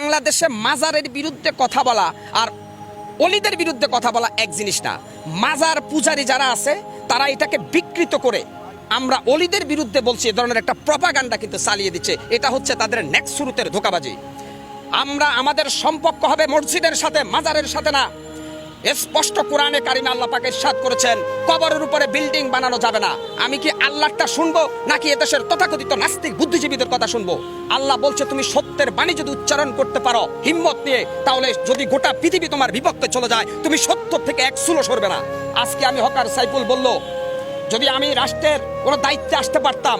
বাংলাদেশে মাজারের বিরুদ্ধে কথা বলা আর অলিদের বিরুদ্ধে কথা বলা এক জিনিস না। মাজার পূজারি যারা আছে, তারা এটাকে বিকৃত করে আমরা অলিদের বিরুদ্ধে বলছি, এ ধরনের একটা প্রপাগান্ডা কিন্তু চালিয়ে দিচ্ছে। এটা হচ্ছে তাদের নেক্সট শুরুতের ধোকাবাজি। আমরা আমাদের সম্পর্ক হবে মসজিদের সাথে, মাজারের সাথে না। স্পষ্ট কোরআনে কারিমে আল্লাহ পাকে ইরশাদ করেছেন, কবরের উপরে বিল্ডিং বানানো যাবে না। আমি কি আল্লাহটা শুনব, নাকি এদেশের তথাকথিত নাস্তিক বুদ্ধিজীবীদের কথা শুনব? আল্লাহ বলছে, তুমি সত্যের বাণী যদি উচ্চারণ করতে পারো, হিম্মত নিয়ে, তাহলে যদি গোটা পৃথিবী তোমার বিপক্ষে চলে যায়, তুমি সত্য থেকে এক সুলো সরবে না। আজকে আমি হকার সাইফুল বলল, যদি আমি রাষ্ট্রের কোনো দায়িত্বে আসতে পারতাম,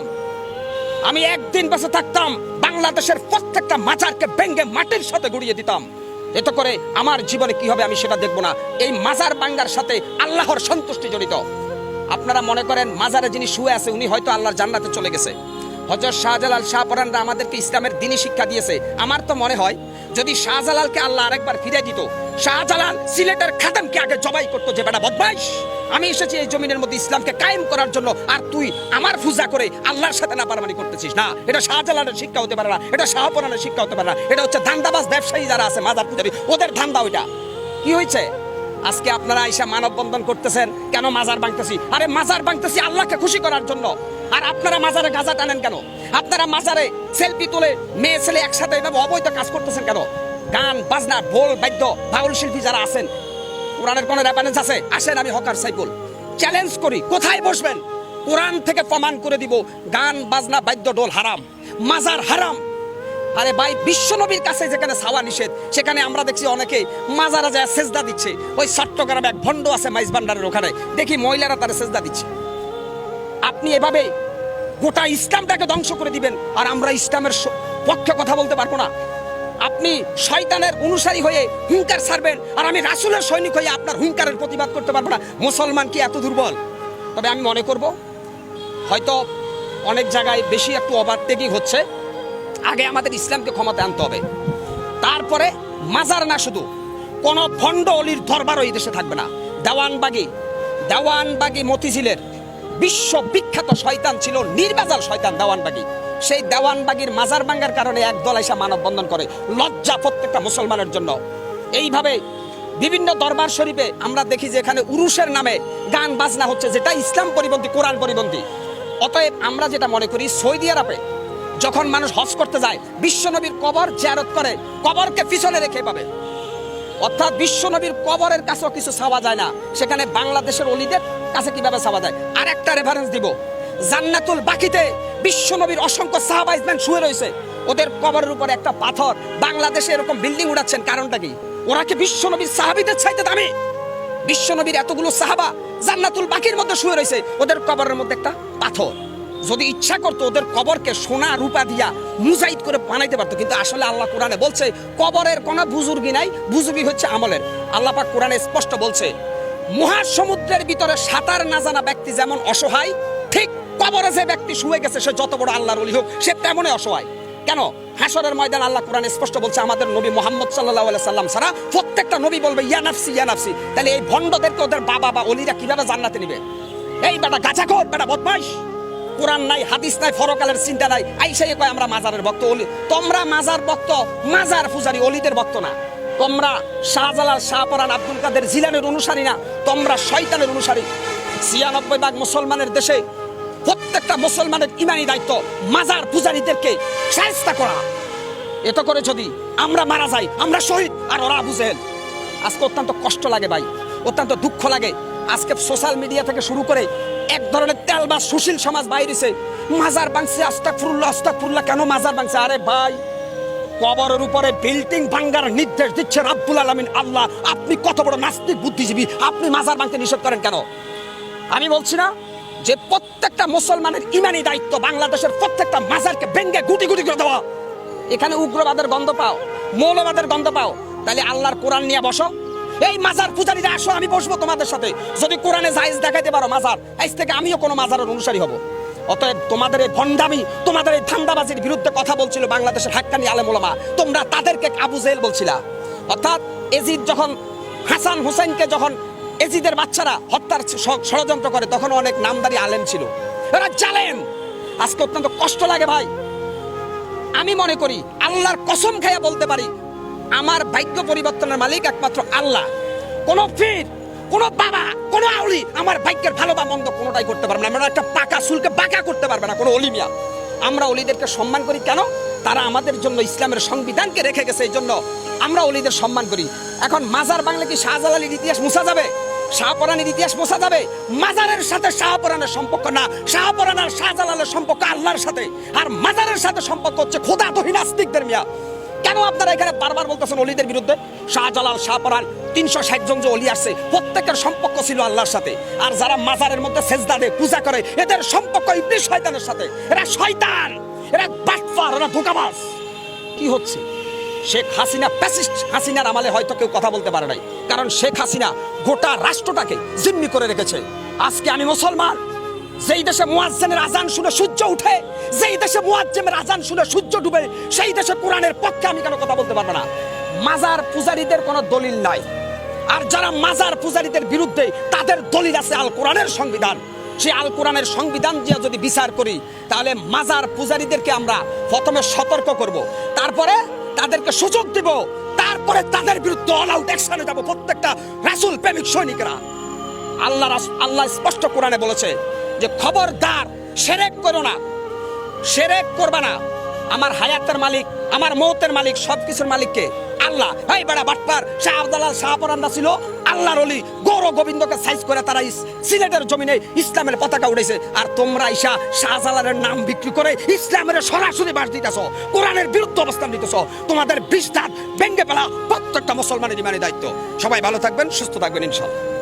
আমি একদিন বেঁচে থাকতাম, বাংলাদেশের প্রত্যেকটা মাজারকে ভেঙ্গে মাটির সাথে গুড়িয়ে দিতাম। এতে করে আমার জীবনে কি হবে আমি সেটা দেখব না। এই মাজার বাঙ্গার সাথে আল্লাহর সন্তুষ্টি জড়িত। আপনারা মনে করেন মাজারে যিনি শুয়ে আছে, উনি হয়তো আল্লাহর জান্নাতে চলে গেছে। হজর শাহজালাল শাহপরানরা আমাদেরকে ইসলামের দিনই শিক্ষা দিয়েছে। আমার তো মনে হয় যদি শাহজালালকে আল্লাহ আরেকবার ফিরে দিত শাহজালাল সিলেটের খাদামকে আগে জবাই করতো যে বেটা আমি এসেছি এই জমিনের মধ্যে ইসলামকে কায়েম করার জন্য, আর তুই আমার করে আল্লাহর সাথে না করতেছিস না। এটা শাহজালালের শিক্ষা হতে পারে না, এটা শাহপরানের শিক্ষা হতে পারে না, এটা হচ্ছে ধান্দাবাজ ব্যবসায়ী যারা আছে, মাজার ওদের ধান্দা ওইটা। কি হয়েছে? আজকে আপনারা আইসা মানববন্ধন করতেছেন, কেন মাজার ভাঙতেছি? আরে মাজার ভাঙতেছি আল্লাহকে খুশি করার জন্য। আর আপনারা মাজারে গাজা টানেন কেন? আপনারা মাজারে সেলফি তুলে মেয়ে ছেলে একসাথে এভাবে অবৈধ কাজ করতেছেন কেন? গান, বাজনা, ঢোল, বাদ্য, বাউল শিল্পী যারা আছেন, কোরআনের কোন রেফারেন্স আছে? আসেন আমি হকার সাইকুল চ্যালেঞ্জ করি, কোথায় বসবেন? কোরআন থেকে প্রমাণ করে দিব, গান, বাজনা, বাদ্য ডোল হারাম, মাজার হারাম। আরে ভাই বিশ্বনবীর কাছে যেখানে ছাওয়া নিষেধ, সেখানে আমরা দেখছি অনেকে মাজারা যায় সেজদা দিচ্ছে। ওই চট্টগ্রামে এক ভণ্ড আছে মাইজ ভান্ডারের ওখানে। দেখি মহিলারা তারা সেজদা দিচ্ছে। আপনি এভাবে গোটা ইসলামটাকে ধ্বংস করে দিবেন। আর আমরা ইসলামের পক্ষে কথা বলতে পারব না। আপনি শয়তানের অনুসারী হয়ে হুঙ্কার ছাড়বেন, আর আমি রাসুলের সৈনিক হয়ে আপনার হুঙ্কারের প্রতিবাদ করতে পারব না। মুসলমান কি এত দুর্বল? তবে আমি মনে করব, হয়তো অনেক জায়গায় বেশি একটু ওভারটেকিং হচ্ছে। আগে আমাদের ইসলামকে ক্ষমতা আনতে হবে। তারপরে মাজার না শুধু, কোনো ভণ্ড অলির দরবারও এই দেশে থাকবে না। দেওয়ানবাগি দেওয়ানবাগি মতিঝিলের বিশ্ব বিখ্যাত শয়তান ছিল, নির্বাজাল শয়তান দেওয়ানবাগি। সেই দেওয়ানবাগির মাজার ভাঙ্গার কারণে একদল এসে মানববন্ধন করে, লজ্জা প্রত্যেকটা মুসলমানের জন্য। এইভাবে বিভিন্ন দরবার শরীফে আমরা দেখি যে এখানে উরুষের নামে গান বাজনা হচ্ছে, যেটা ইসলাম পরিপন্থী কোরআন পরিপন্থী অতএব আমরা যেটা মনে করি, সৌদি আরবে যখন মানুষ হজ করতে যায় বিশ্বনবীর কবর জিয়ারত করে, কবরকে পিছনে রেখে পাবে অর্থাৎ বিশ্বনবীর কবরের কাছেও কিছু ছাওয়া যায় না। সেখানে বাংলাদেশের অলিদের কাছে কীভাবে চাওয়া যায়? আর একটা রেফারেন্স দিব। জান্নাতুল বাকিতে বিশ্বনবীর অসংখ্য সাহাবা সাহাবাইজম্যান শুয়ে রয়েছে। ওদের কবরের উপরে একটা পাথর। বাংলাদেশে এরকম বিল্ডিং উড়াচ্ছেন, কারণটা কি? ওরা কি বিশ্বনবীর সাহাবিদের চাইতে দামি? বিশ্বনবীর এতগুলো সাহাবা জান্নাতুল বাকির মধ্যে শুয়ে রয়েছে। ওদের কবরের মধ্যে একটা পাথর। যদি ইচ্ছা করতো ওদের কবরকে সোনা রূপা দিয়া মুজাইদ করে বানাইতে পারতো, কিন্তু আসলে আল্লাহ কোরআনে বলছে, কবরের কোনো বুজুর্গি নাই, বুজুর্গি হচ্ছে আমলের। আল্লাহ কোরআনে স্পষ্ট বলছে, মহাসমুদ্রের ভিতরে সাঁতার না জানা ব্যক্তি যেমন অসহায়, ঠিক কবরে যে ব্যক্তি শুয়ে গেছে সে যত বড় আল্লাহর অলি হোক, সে তেমনই অসহায়। কেন? হাসরের ময়দান আল্লাহ কোরআন স্পষ্ট বলছে, আমাদের নবী মোহাম্মদ সাল্লাহ সাল্লাম ছাড়া প্রত্যেকটা নবী বলবে, ইয়া নাফসি ইয়া নাফসি। তাহলে এই ভণ্ডদেরকে ওদের বাবা বা অলিরা কীভাবে জান্নাতে নিবে? এই বেটা গাছা গাছাখোর বেটা বদমাইশ। কোরআন নাই, হাদিস নাই ফরকালের চিন্তা নাই। আইসাই কয়, আমরা মাজারের ভক্ত অলি। তোমরা মাজার ভক্ত, মাজার পূজারি, অলিদের ভক্ত না। তোমরা শাহজালাল, শাহপরান, আব্দুল কাদের জিলানের অনুসারী না। তোমরা শয়তানের অনুসারী। ছিয়ানব্বই ভাগ মুসলমানের দেশে প্রত্যেকটা মুসলমানের ইমানি দায়িত্ব মাজার পূজারীদেরকে সাহায্য করা। এত করে যদি আমরা মারা যাই, আমরা শহীদ, আর ওরা বুঝেন আজকে অত্যন্ত কষ্ট লাগে ভাই, অত্যন্ত দুঃখ লাগে। আজকে সোশ্যাল মিডিয়া থেকে শুরু করে এক ধরনের তেল বা সুশীল সমাজ বাইরেছে। মাজার বাংছে আস্তাক ফুরুল্লাহ আস্তাক ফুরুল্লাহ কেন মাজার বাংছে? আরে ভাই, কবরের উপরে বিল্ডিং ভাঙ্গার নির্দেশ দিচ্ছে রাব্বুল আলামিন। আল্লাহ, আপনি কত বড় নাস্তিক, বুদ্ধিজীবী, আপনি মাজার ভাঙতে নিষেধ করেন কেন? আমি বলছি না যে প্রত্যেকটা মুসলমানের ইমানি দায়িত্ব বাংলাদেশের প্রত্যেকটা মাজারকে ভেঙ্গে গুটি গুটি করে দেওয়া। এখানে উগ্রবাদের গন্ধ পাও, মৌলবাদের গন্ধ পাও। তাহলে আল্লাহর কোরআন নিয়ে বসো। এই মাজার পূজারীরা আসো, আমি বসবো তোমাদের সাথে। যদি কোরআনে জায়েজ দেখাইতে পারো মাজার, আজ থেকে আমিও কোনো মাজারের অনুসারী হব। অতএব তোমাদের এই ভণ্ডামি, তোমাদের এই ধান্দাবাজির বিরুদ্ধে কথা বলছিল বাংলাদেশের হাক্কানি আলেম ওলামা তোমরা তাদেরকে আবু জেল বলছিলা। অর্থাৎ এজিদ যখন হাসান হুসেনকে যখন এজিদের বাচ্চারা হত্যার ষড়যন্ত্র করে, তখন অনেক নামদারি আলেম ছিল। এরা জালেম। আজকে অত্যন্ত কষ্ট লাগে ভাই। আমি মনে করি, আল্লাহর কসম খাইয়া বলতে পারি আমার ভাগ্য পরিবর্তনের মালিক একমাত্র আল্লাহ। কোন ফির কোন বাবা, কোন আউলি আমার ভাগ্যের ভালো বা মন্দ কোনোটাই করতে পারবে না। আমরা একটা পাকা চুলকে বাঁকা করতে পারবে না, কোনো অলিমিয়া আমরা অলিদেরকে সম্মান করি কেন? তারা আমাদের জন্য ইসলামের সংবিধানকে রেখে গেছে এই জন্য আমরা অলিদের সম্মান করি। এখন মাজার বাংলা কি শাহজালালির ইতিহাস মুছা যাবে? শাহপরানের ইতিহাস মোছা যাবে? মাজারের সাথে শাহপরানের সম্পর্ক না, শাহপরান আর শাহজালালের সম্পর্ক আল্লাহর সাথে। আর মাজারের সাথে সম্পর্ক হচ্ছে খোদা তহি নাস্তিকদের মিয়া। কেন আপনারা এখানে বারবার বলতেছেন অলিদের বিরুদ্ধে? শাহজালাল শাহপরান তিনশো ষাট জন যে অলি আসছে, প্রত্যেকের সম্পর্ক ছিল আল্লাহর সাথে। আর যারা মাজারের মধ্যে সেজদা দেয়, পূজা করে, এদের সম্পর্ক ইবলিশ শয়তানের সাথে। এরা শয়তান! এরা বাটফার, এরা ধোকাবাজ। কি হচ্ছে? শেখ হাসিনা প্যাসিস্ট হাসিনার আমলে হয়তো কেউ কথা বলতে পারে নাই। কারণ শেখ হাসিনা গোটা রাষ্ট্রটাকে জিম্মি করে রেখেছে। আজকে আমি মুসলমান যেই দেশে মুয়াজ্জেনের আজান শুনে সূর্য উঠে, যেই দেশে মুয়াজ্জেমের আজান শুনে সূর্য ডুবে, সেই দেশে কোরআনের পক্ষে আমি কেন কথা বলতে পারব না। মাজার পূজারীদের কোনো দলিল নাই। আর যারা মাজার পূজারীদের বিরুদ্ধে তাদের দলিল আছে আল কোরআনের সংবিধান। সেই আল কোরআনের সংবিধান দিয়ে যদি বিচার করি, তাহলে মাজার পূজারীদেরকে আমরা প্রথমে সতর্ক করব। তারপরে তাদেরকে সুযোগ দিব। তারপরে তাদের বিরুদ্ধে অল আউট অ্যাকশনে যাব প্রত্যেকটা রাসূল প্রেমিক সৈনিকরা। আল্লাহ আল্লাহ স্পষ্ট কোরআনে বলেছে যে খবরদার, সেরেক করো না। সেরেক করবা না। আমার হায়াতের মালিক, আমার মৌতের মালিক, সবকিছুর মালিককে আল্লাহ। এই বেড়া বাটপার, শাহ আব্দাল্লাহ শাহপরান্দা ছিল। আল্লাহর অলি গৌর গোবিন্দকে সাইজ করে তারা সিলেটের জমিনে ইসলামের পতাকা উড়েছে। আর তোমরা ইসা শাহজালালের নাম বিক্রি করে ইসলামের সরাসরি বাস দিতেছ। কোরআনের বিরুদ্ধে অবস্থান দিতেছ তোমাদের বিস্তার ভেঙ্গে ফেলা প্রত্যেকটা মুসলমানের ইমানের দায়িত্ব। সবাই ভালো থাকবেন, সুস্থ থাকবেন ইনশাল্লাহ